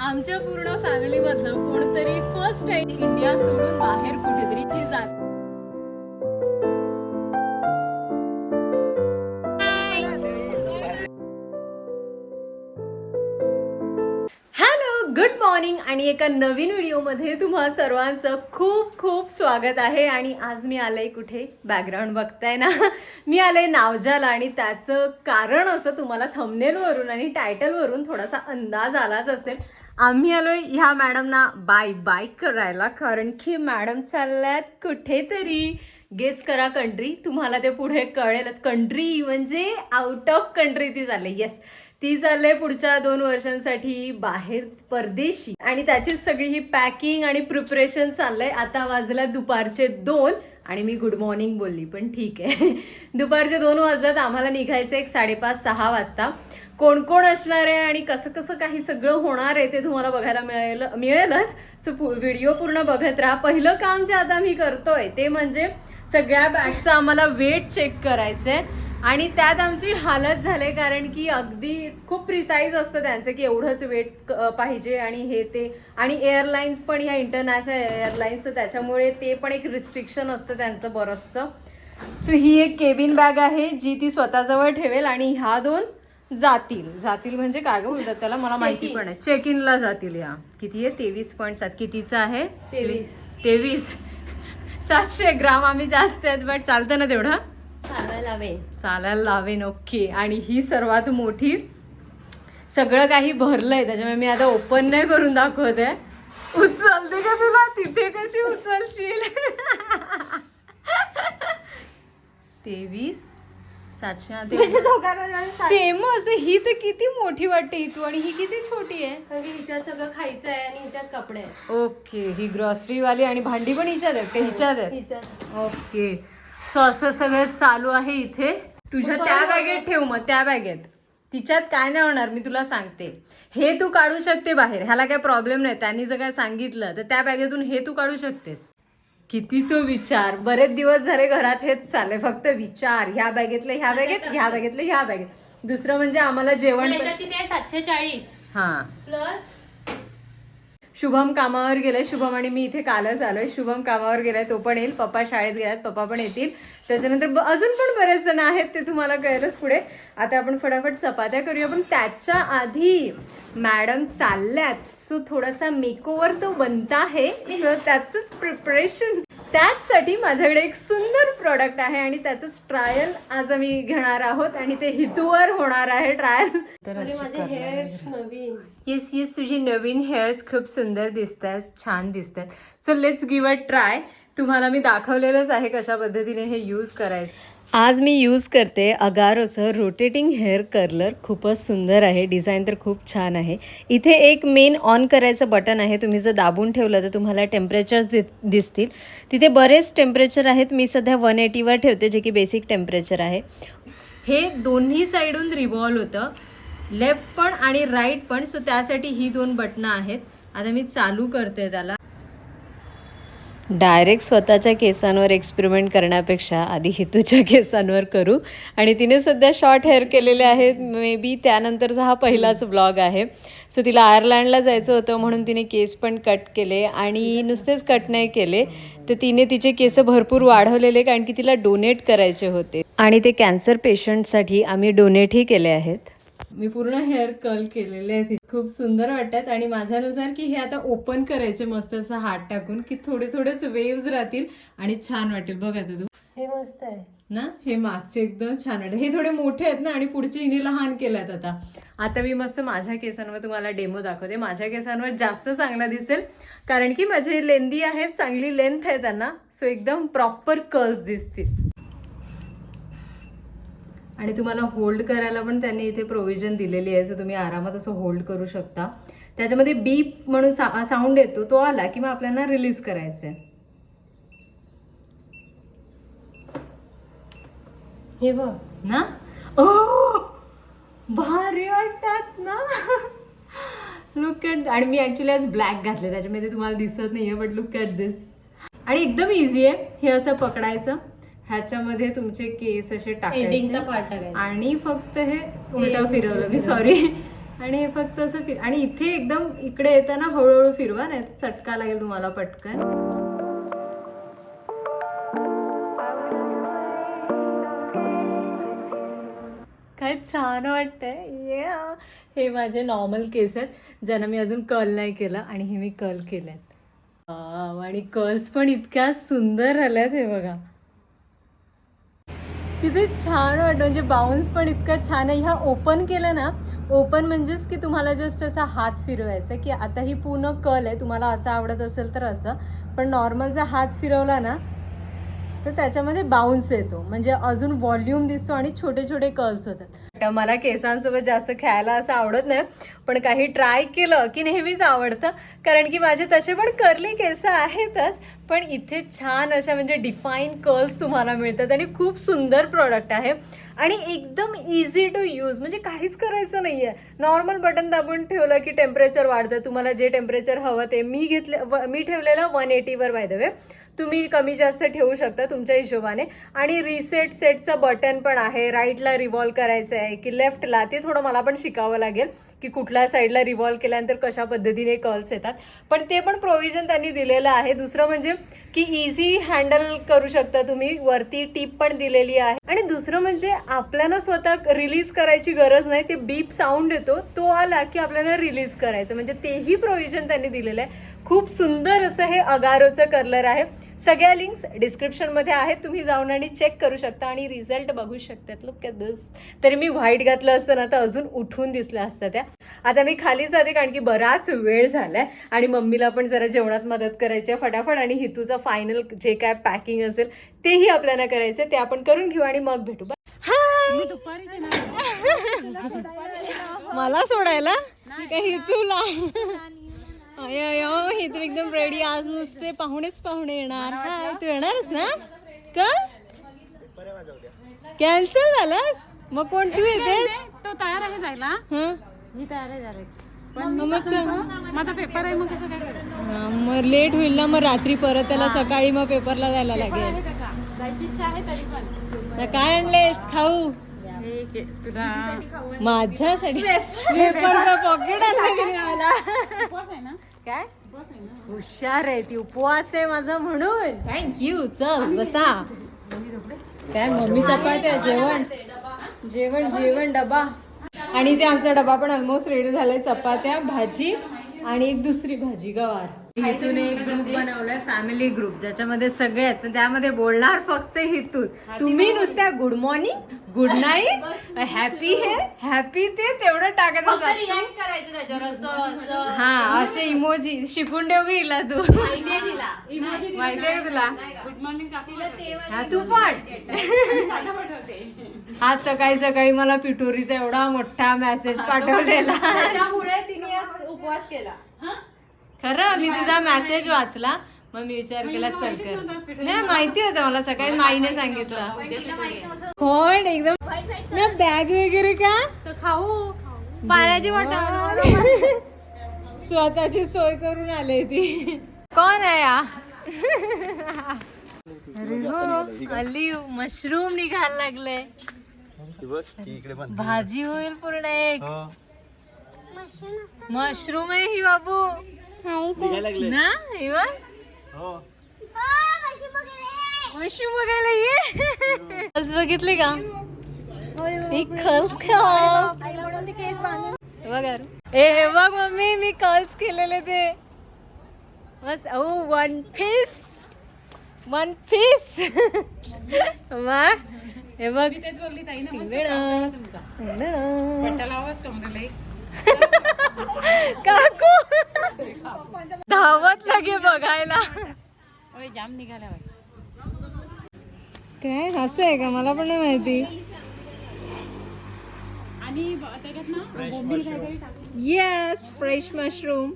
आमच्या पूर्ण फॅमिलीमधलं कोणतरी फर्स्ट टाइम इंडिया सोडून बाहेर कुठेतरी ते जात. गुड मॉर्निंग आणि एका नवीन व्हिडिओमध्ये तुम्हा सर्वांचं खूप खूप स्वागत आहे. आणि आज मी आलंय कुठे? बॅकग्राऊंड बघताय ना? मी आलंय नावजाला आणि त्याचं कारण असं तुम्हाला थमनेलवरून आणि टायटलवरून थोडासा अंदाज आलाच असेल. आम्ही आलोय ह्या मॅडमना बाय बाय करायला कारण की मॅडम चालल्यात कुठेतरी. गेस करा कंट्री तुम्हाला ते पुढे कळेलच. कंट्री म्हणजे आउट ऑफ कंट्री ती चालले येस ती चालले पुढच्या दोन वर्षांसाठी बाहेर परदेशी. आणि त्याची सगळी ही पॅकिंग आणि प्रिपरेशन चाललंय. आता वाजल्या दुपारचे दोन. आणि मी गुड मॉर्निंग बोलली पण ठीक आहे. दुपारचे दोन वाजल्यात आम्हाला निघायचं एक साडेपाच सहा वाजता. कोण कोण असणार आहे आणि कसं कसं काही सगळं होणार आहे ते तुम्हाला बघायला मिळेल मिळेलच. सो व्हिडिओ पूर्ण बघत राहा. पहिलं काम जे आता मी करतोय ते म्हणजे सगळ्या बॅगचं आम्हाला वेट चेक करायचं आहे आणि त्यात आमची हालत झाली कारण की अगदी खूप प्रिसाईज असतं त्यांचं की एवढंच वेट पाहिजे आणि हे ते. आणि एअरलाईन्स पण ह्या इंटरनॅशनल एअरलाईन्स तर त्याच्यामुळे ते पण एक रिस्ट्रिक्शन असतं त्यांचं बरंचसं. सो ही एक केबिन बॅग आहे जी ती स्वतःजवळ ठेवेल आणि ह्या दोन जातील. जातील म्हणजे काय गं बोलतात त्याला? मला माहिती. पण आहे. चेक इनला जातील या. किती आहे? तेवीस पॉईंट सात. कितीचं आहे? तेवीस. तेवीस. सातशे ग्राम आम्ही जास्त आहेत बट चालतं ना तेवढं? चालायला हवे चालायला लावेन ओके आणि ही सर्वात मोठी सगळं काही भरलंय. त्याच्यामुळे मी आता ओपन नाही करून दाखवत. आहे उचलते का तुला? तिथे कशी उचलशील? तेवीस सातशे सेम असते ही तर किती मोठी वाटते ही तू आणि ही किती छोटी आहे? कारण की हिच्यात सगळं खायचं आहे आणि हिच्यात कपडे ओके. ही ग्रॉसरी वाली आणि भांडी पण हिच्यात आहेत का? हिच्यात आहेत? ओके. सो असं सगळं चालू आहे इथे. तुझ्या त्या. बॅगेत ठेव मग त्या बॅगेत. तिच्यात काय नाही होणार मी तुला सांगते. हे तू काढू शकते बाहेर. ह्याला काय प्रॉब्लेम नाही. त्यांनी जर काय सांगितलं तर त्या बॅगेतून हे तू काढू शकतेस. किती तो विचार. बरेच दिवस झाले घरात हेच चाललंय. फक्त विचार. ह्या बॅगेतलं ह्या बॅगेत ह्या बॅगेतलं ह्या बॅगेत. दुसरं म्हणजे आम्हाला जेवण सातशे चाळीस. हा. प्लस शुभम कामावर गेलाय. शुभम आणि मी इथे कालच आलोय. शुभम कामावर गेलाय तो पण येईल. पप्पा शाळेत गेलात पप्पा पण येतील. त्याच्यानंतर ब- अजून पण बरेच जण आहेत ते तुम्हाला कळेलच पुढे. आता आपण फटाफट चपात्या करूया. पण त्याच्या आधी मॅडम चालल्यात. सो थोडासा मेकओवर तो बनता आहे. सो त्याचंच प्रिपरेशन त्याचसाठी माझ्याकडे एक सुंदर प्रॉडक्ट आहे आणि त्याचंच ट्रायल आज आम्ही घेणार आहोत आणि ते हितूवर होणार आहे. ट्रायल तर येस येस तुझी नवीन हेअर्स खूप सुंदर दिसत आहेत छान दिसत आहेत so let's give a try तुम्हाला मी दाखवलेलंच आहे कशा पद्धतीने हे यूज करायचं. आज मी यूज करते अगारोचं रोटेटिंग हेअर कर्लर खूपच सुंदर आहे. डिझाईन तर खूप छान आहे. इथे एक मेन ऑन करायचं बटन आहे. तुम्ही जर दाबून ठेवलं तर तुम्हाला टेम्परेचर्स दि दिसतील. तिथे बरेच टेम्परेचर आहेत. मी सध्या वन एटीवर ठेवते जे की बेसिक टेम्परेचर आहे. हे दोन्ही साईडून रिव्हॉल्व होतं. लेफ्ट पण आणि राईट पण. सो त्यासाठी ही दोन बटणं आहेत. आता मी चालू करते त्याला. डायरेक्ट स्वतःच्या केसांवर एक्सपेरिमेंट करण्यापेक्षा आधी हितूच्या केसांवर करू. आणि तिने सध्या शॉर्ट हेअर केलेले आहेत. मे बी त्यानंतरचा हा पहिलाच ब्लॉग आहे. सो तिला आयर्लंडला जायचं होतं म्हणून तिने केस पण कट केले आणि नुसतेच कट नाही केले. तर तिने तिचे केस भरपूर वाढवलेले कारण की तिला डोनेट करायचे होते. आणि ते कॅन्सर पेशंटसाठी आम्ही डोनेटही केले आहेत. मी पूर्ण हेअर कर्ल केलेले आहेत. खूप सुंदर वाटतात आणि माझ्यानुसार की हे आता ओपन करायचे मस्त असं हात टाकून की थोडे थोडेच वेव्स राहतील आणि छान वाटेल. बघ आता तू. हे मस्त आहे. ना? हे मागचे एकदम छान वाटत. हे थोडे मोठे आहेत ना आणि पुढचे हिने लहान केल्यात आता. आता मी मस्त माझ्या केसांवर तुम्हाला डेमो दाखवते. माझ्या केसांवर जास्त चांगला दिसेल. कारण की माझे लेंदी आहेत चांगली लेंथ आहे त्यांना. सो एकदम प्रॉपर कर्ल्स दिसतील. आणि तुम्हाला होल्ड करायला पण त्यांनी इथे प्रोव्हिजन दिलेली आहे सो तुम्ही आरामात असं होल्ड करू शकता. त्याच्यामध्ये बीप म्हणून सा साऊंड येतो तो आला की मग आपल्याला रिलीज करायचं आहे. हे बघ ना? ओ भारी वाटतात ना? लुक ॲट आणि मी ॲक्च्युली आज ब्लॅक घातले त्याच्यामध्ये तुम्हाला दिसत नाही आहे बट लुक ॲट दिस आणि एकदम इझी आहे हे असं पकडायचं. ह्याच्यामध्ये तुमचे केस असे टाकायचे. आणि फक्त हे उलट फिरवलं मी सॉरी आणि हे फक्त असं फिर आणि इथे एकदम इकडे येताना हळूहळू फिरवा नाही चटका लागेल तुम्हाला पटकन. काय छान वाटतंय. ये हे माझे नॉर्मल केस आहेत ज्यांना मी अजून कर्ल नाही केलं आणि हे मी कर्ल केलेत. वाव, आणि कर्ल्स पण इतक्या सुंदर आल्यात हे बघा. तिथे छान वाटतं म्हणजे बाउन्स पण इतका छान आहे. ह्या ओपन केलं ना ओपन म्हणजेच की तुम्हाला जस्ट असा हात फिरवायचा की आता ही पूर्ण कल आहे. तुम्हाला असं आवडत असेल तर असं. पण नॉर्मल जर हात फिरवला ना तर त्याच्यामध्ये बाउन्स येतो. म्हणजे अजून व्हॉल्यूम दिसतो आणि छोटे छोटे कर्ल्स होतात. मला केसांसोबत जास्त खेळायला असं आवडत नाही पण काही ट्राय केलं की नेहमीच आवडतं. कारण की माझे तसे पण कर्ली केस आहेतच पण इथे छान अशा म्हणजे डिफाईन कर्ल्स तुम्हाला मिळतात आणि खूप सुंदर प्रॉडक्ट आहे. आणि एकदम इझी टू यूज म्हणजे काहीच करायचं नाही आहे नॉर्मल बटन दाबून ठेवलं की टेम्परेचर वाढतं. तुम्हाला जे टेम्परेचर हवं ते मी घेतले व- मी ठेवलेलं वन एटीवर बाय द वे तुम्ही कमी जास्त ठेवू शकता तुमच्या हिशोबाने. आणि रिसेट सेटचं बटन पण आहे. राईटला रिव्हॉल्व करायचं आहे की लेफ्टला ते थोडं मला पण शिकावं लागेल की कुठल्या साईडला रिव्हॉल्व केल्यानंतर कशा पद्धतीने कॉल्स येतात. पण ते पण प्रोव्हिजन त्यांनी दिलेलं आहे. दुसरं म्हणजे की इझी हँडल करू शकता तुम्ही. वरती टीप पण दिलेली आहे. आणि दुसरं म्हणजे आपल्याला स्वतः रिलीज करायची गरज नाही. ते बीप साऊंड येतो. तो आला की आपल्याला रिलीज करायचं. म्हणजे तेही प्रोव्हिजन त्यांनी दिलेलं आहे. खूप सुंदर असं हे अगारोचं कलर आहे. सगळ्या लिंक्स डिस्क्रिप्शनमध्ये आहेत. तुम्ही जाऊन आणि चेक करू शकता आणि रिझल्ट बघू शकतात लुक at दिस तरी मी व्हाईट घातलं असतं ना तर अजून उठून दिसल्या असत्या त्या. आता मी खाली जाते कारण की बराच वेळ झालाय आणि मम्मीला पण जरा जेवणात मदत करायची आहे फटाफट आणि हितूचं फायनल जे काय पॅकिंग असेल तेही आपल्याला करायचं ते आपण करून घेऊ आणि मग भेटू. हाय मला सोडायला? हितूला? अय हे तर एकदम रेडी आज नुसते पाहुणेच पाहुणे येणार. हाय तू येणारच ना? का? कॅन्सल झालास? मग कोण तू येतेस? तो तयार आहे जायला. हं? मी तयार आहे जायला. मग. माझा पेपर आहे मग कसं काय करायचं हा, मग लेट होईल ना मग रात्री परत त्याला सकाळी मग पेपरला जायला लागेल. आहे काका. जायची इच्छा आहे तरी पण. तर काय आणलेस? खाऊ. तुला माझ्यासाठी? पेपरचा पॉकेट आणलं की नाही मला उपवास आहे ना? काय? हुशार आहे ती उपवास आहे माझा म्हणून. थँक्यू चल बसा. काय मम्मी चपात्या जेवण? जेवण जेवण डबा. आणि ते आमचा डबा पण ऑलमोस्ट रेडी झालाय चपात्या भाजी आणि एक दुसरी भाजी गवार. हितून एक ग्रुप बनवलाय फॅमिली ग्रुप ज्याच्यामध्ये सगळे आहेत. पण त्यामध्ये बोलणार फक्त हितून तुम्ही नुसत्या good morning good night happy हे हॅपी ते तेवढं टाकत हा. असे इमोजी शिकून ठेव ग हिला तू. माहितीये का? तुला गुड मॉर्निंग हा तू पण आज सकाळी सकाळी मला पिठोरीचा एवढा मोठा मेसेज पाठवलेला. त्याच्यामुळे तिने आज उपवास केला. खरं मी तुझा मेसेज वाचला. मग मी विचार केला चल कर. नाही माहिती होतं मला. सकाळी माईने सांगितलं. कोण? एकदम बॅग वगैरे का? खाऊ. पाण्याची बॉटल स्वतःची सोय करून आले ती. कोण आहे अरे हो अली मशरूम निघायला लागले. भाजी होईल पूर्ण एक. हो. मशरूम आहे ही बाबू. ना ही बघ. हो. मशरूम बघायला ये. खल्स बघितले का? ही खल्स खल्स बघा. ए हे बघ मम्मी मी कर्ल्स केलेले ते. बस ओ वन पीस वन पीस वा. हे बघ. काकू. धावत लागे बघायला. जाम निघाल्या बाई. काय असं आहे का? मला पण नाही माहिती. आणि त्याच्यात ना येस फ्रेश मशरूम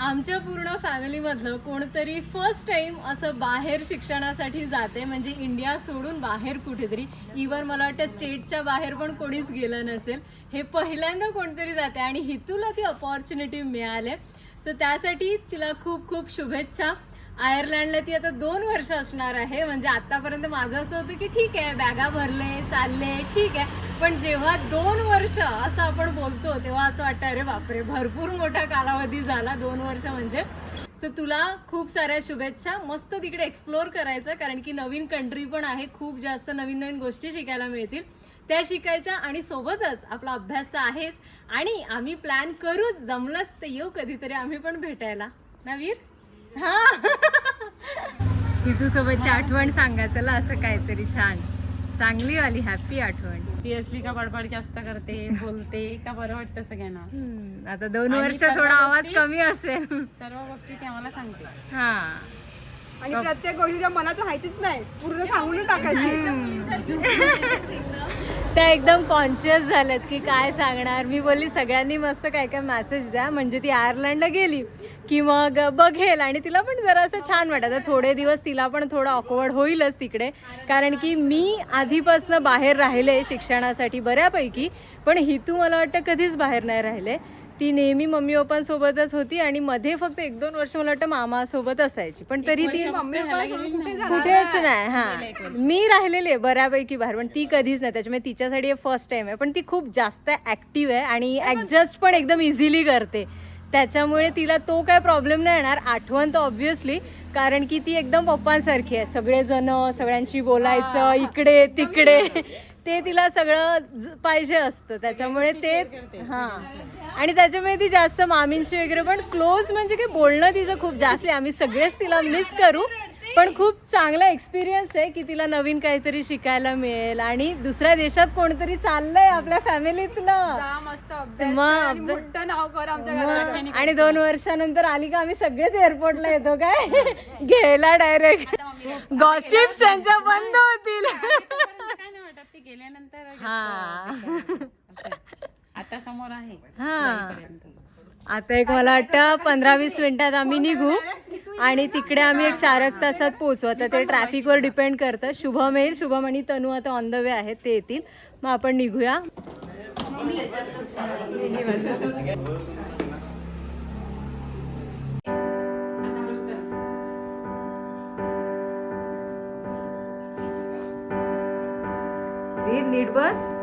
आमच्या पूर्ण फॅमिलीमधलं कोणतरी फर्स्ट टाइम असं बाहेर शिक्षणासाठी जाते म्हणजे इंडिया सोडून बाहेर कुठेतरी. इवन मला वाटतं स्टेटच्या बाहेर पण कोणीच गेलं नसेल. हे पहिल्यांदा कोणतरी जाते आणि हितूला ती अपॉर्च्युनिटी मिळाले. सो त्यासाठी तिला खूप खूप शुभेच्छा. आयर्लंडला ती आता दोन वर्ष असणार आहे. म्हणजे आतापर्यंत माझं असं होतं की ठीक आहे बॅगा भरले चालले ठीक आहे. पण जेव्हा दोन वर्ष असं आपण बोलतो तेव्हा असं वाटतं अरे बापरे भरपूर मोठा कालावधी झाला दोन वर्ष म्हणजे. सो तुला खूप साऱ्या शुभेच्छा. मस्त तिकडे एक्सप्लोअर करायचं कारण की नवीन कंट्री पण आहे खूप जास्त नवीन नवीन गोष्टी शिकायला मिळतील. त्या शिकायच्या आणि सोबतच आपला अभ्यास तर आहेच. आणि आम्ही प्लॅन करूच. जमलंच तर येऊ कधीतरी आम्ही पण भेटायला. ना वीर? हा. तिथू सोबतची आठवण सांगा चला असं काहीतरी छान. चांगली आली हॅपी आठवण. ती असली का बडबड जास्त करते बोलते का बरं वाटतं सगळ्यांना? आता दोन वर्ष थोडा आवाज गोष्टी- कमी असेल. सर्व गोष्टी ती आम्हाला सांगते. हा. आणि प्रत्येक गोष्टीच्या मनात माहितीच नाही पूर्ण सांगून टाकायची. त्या एकदम कॉन्शियस झाल्यात की काय सांगणार? मी बोलली सगळ्यांनी मस्त काय काय मॅसेज द्या. म्हणजे ती आयर्लंडला गेली की मग बघेल. आणि तिला पण जरा असं छान वाटतं. थोडे दिवस तिला पण थोडं ऑकवर्ड होईलच तिकडे. कारण की मी आधीपासनं बाहेर राहिले शिक्षणासाठी बऱ्यापैकी. पण हितू मला वाटतं कधीच बाहेर नाही राहिले. ती नेहमी मम्मी पप्पांसोबतच होती आणि मध्ये फक्त एक दोन वर्ष मला वाटतं मामासोबत असायची. पण तरी ती कुठेच नाही. हा. मी राहिलेली आहे बऱ्यापैकी बाहेर पण ती कधीच नाही. त्याच्यामुळे तिच्यासाठी हे फर्स्ट टाइम आहे. पण ती खूप जास्त ऍक्टिव्ह आहे आणि ऍडजस्ट पण एकदम इझिली करते. त्याच्यामुळे तिला तो काय प्रॉब्लेम नाही येणार. आठवण तर ऑब्व्हियसली कारण की ती एकदम पप्पांसारखी आहे. सगळेजण सगळ्यांशी बोलायचं इकडे तिकडे. ते तिला सगळं पाहिजे असतं. त्याच्यामुळे ते हां. आणि त्याच्यामुळे ती जास्त मामींशी वगैरे पण क्लोज म्हणजे काय बोलणं तिचं खूप जास्त आहे. आम्ही सगळेच तिला मिस करू. पण खूप चांगला एक्सपिरियन्स आहे की तिला नवीन काहीतरी शिकायला मिळेल. आणि दुसऱ्या देशात कोणतरी चाललंय आपल्या फॅमिलीतलं आणि दोन वर्षानंतर आली का आम्ही सगळेच एअरपोर्टला येतो काय? घ्यायला डायरेक्ट गॉसिप्स त्यांच्या बंद होतील. गेल्यानंतर हा. आता समोर आहे. हा. आता एक मला वाटतं पंधरा वीस मिनिटात आम्ही निघू आणि तिकडे आम्ही एक चार एक तासात पोहोचू. आता ते ट्रॅफिकवर डिपेंड करतं. शुभम येईल शुभम आणि तनू आता ऑन द वे आहेत ते येतील. मग आपण निघूया. वीर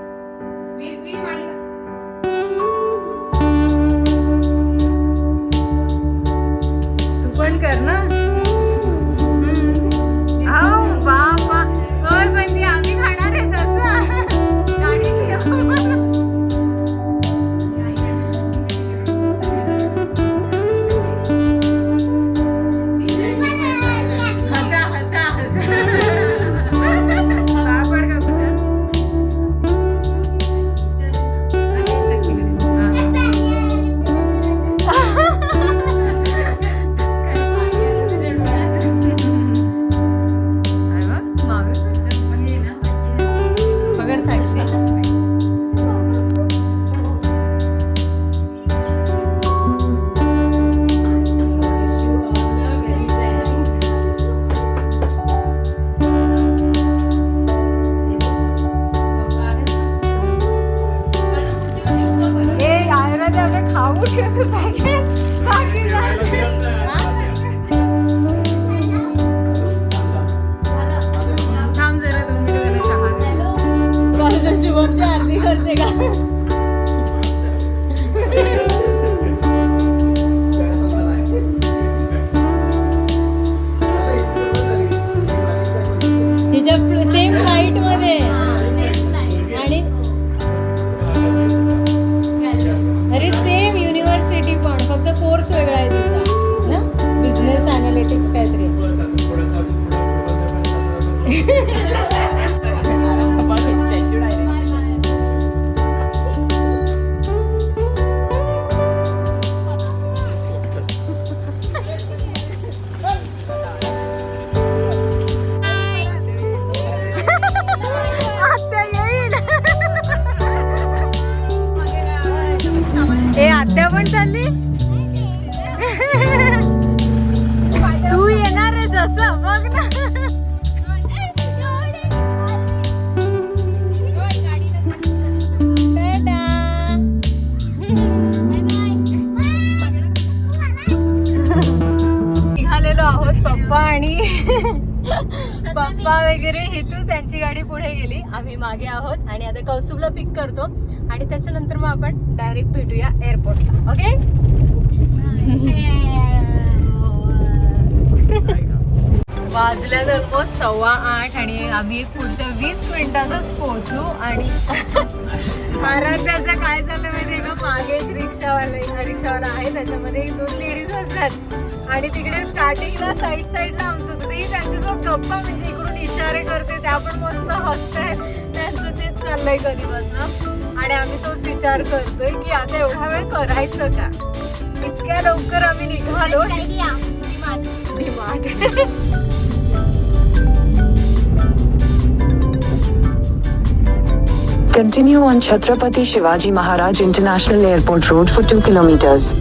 Garza. वगैरे हेतू त्यांची गाडी पुढे गेली. आम्ही मागे आहोत आणि आता कौसुबला पिक करतो. आणि त्याच्यानंतर मग आपण डायरेक्ट भेटूया एअरपोर्टला ओके वाजल्या ऑलमोस्ट सव्वा आठ आणि आम्ही पुढच्या वीस मिनिटातच पोहोचू. आणि आराध्याचं काय झालं माहिती का? मागे एक रिक्षावाला रिक्षावाला आहे. त्याच्यामध्ये दोन लेडीज असतात आणि तिकडे स्टार्टिंगला साईड साईडला आमचं होतं. त्यांच्यासोबत गप्पा म्हणजे इशारे करते त्या पण मस्त हसते त्यांचं तेच चाललंय कधी आणि आम्ही तोच विचार करतोय की आता एवढा वेळ करायचं का? इतक्या लवकर आम्ही निघालो. Demand. Continue on Chhatrapati Shivaji Maharaj International Airport Road for 2 kilometers.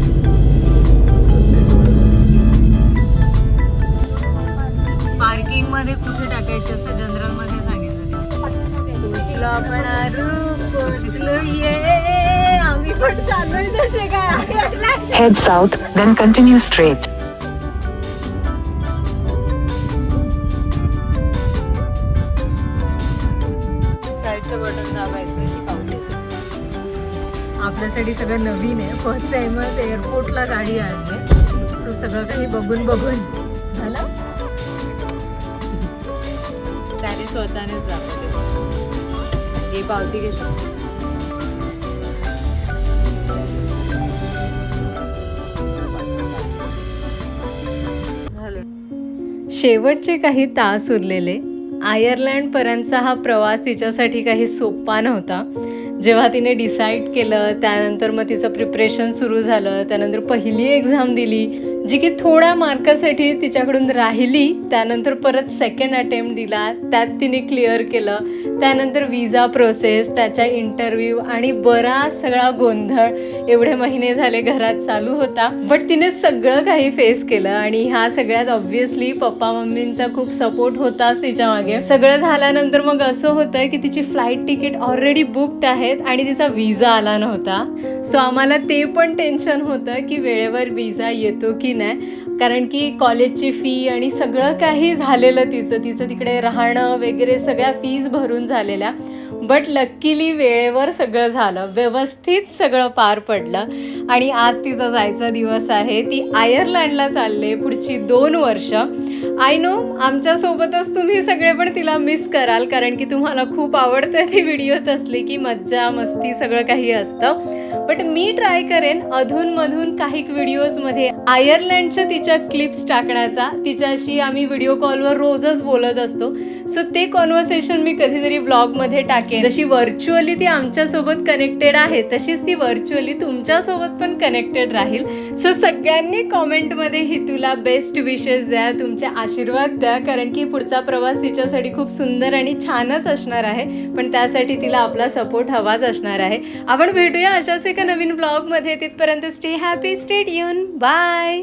Head south, then continue straight. साईडचं बटन दाबायचं शिकावते आपल्यासाठी सगळं नवीन आहे. फर्स्ट टाइमच एअरपोर्टला गाडी आणली सो सगळं काही बघून बघून. झालं? त्याने स्वतःनेच दाखवते ही पावती घे शेवटचे काही तास उरलेले. आयर्लंडपर्यंतचा हा प्रवास तिच्यासाठी काही सोपा नव्हता. जेव्हा तिने डिसाईड केलं त्यानंतर मग तिचं प्रिपरेशन सुरू झालं त्यानंतर पहिली एक्झाम दिली जी की थोड्या मार्कासाठी तिच्याकडून राहिली त्यानंतर परत सेकंड अटेम्प्ट दिला त्यात तिने क्लिअर केलं. त्यानंतर विजा प्रोसेस त्याच्या इंटरव्ह्यू आणि बराच सगळा गोंधळ एवढे महिने झाले घरात चालू होता. बट तिने सगळं काही फेस केलं आणि ह्या सगळ्यात ऑब्व्हियसली पप्पा मम्मींचा खूप सपोर्ट होताच तिच्यामागे. सगळं झाल्यानंतर मग असं होतं की तिची फ्लाईट तिकीट ऑलरेडी बुकड आहेत आणि तिचा विजा आला नव्हता. सो आम्हाला ते पण टेन्शन होतं की वेळेवर विजा येतो की नाही. कारण की कॉलेजची फी आणि सगळं काही झालेलं तिचं तिचं तिकडे राहणं वगैरे सगळ्या फीज भरून झालेल्या. बट लक्कीली वेळेवर सगळं झालं. व्यवस्थित सगळं पार पडलं. आणि आज तिचा जायचा दिवस आहे. ती आयर्लंडला चालले पुढची दोन वर्ष. आय नो आमच्यासोबतच तुम्ही सगळे पण तिला मिस कराल. कारण की तुम्हाला खूप आवडतं ती व्हिडिओत असली की मज्जा मस्ती सगळं काही असतं. बट मी ट्राय करेन अधूनमधून काही व्हिडिओजमध्ये. आयर्लंडच्या तिच्या क्लिप्स टाकण्याचा. तिच्याशी आम्ही व्हिडिओ कॉलवर रोजच बोलत असतो. सो ते कॉन्व्हर्सेशन मी कधीतरी ब्लॉगमध्ये टाकेन. जशी व्हर्च्युअली ती आमच्यासोबत कनेक्टेड आहे तशीच ती व्हर्च्युअली तुमच्यासोबत पण कनेक्टेड राहील. सो सगळ्यांनी कॉमेंटमध्ये ही तुला बेस्ट विशेस द्या तुमचे आशीर्वाद द्या कारण की पुढचा प्रवास तिच्यासाठी खूप सुंदर आणि छानच असणार आहे. पण त्यासाठी तिला आपला सपोर्ट हवाच असणार आहे. आपण भेटूया अशाच एका नवीन ब्लॉगमध्ये तिथपर्यंत स्टे हॅपी स्टेट येऊन बाय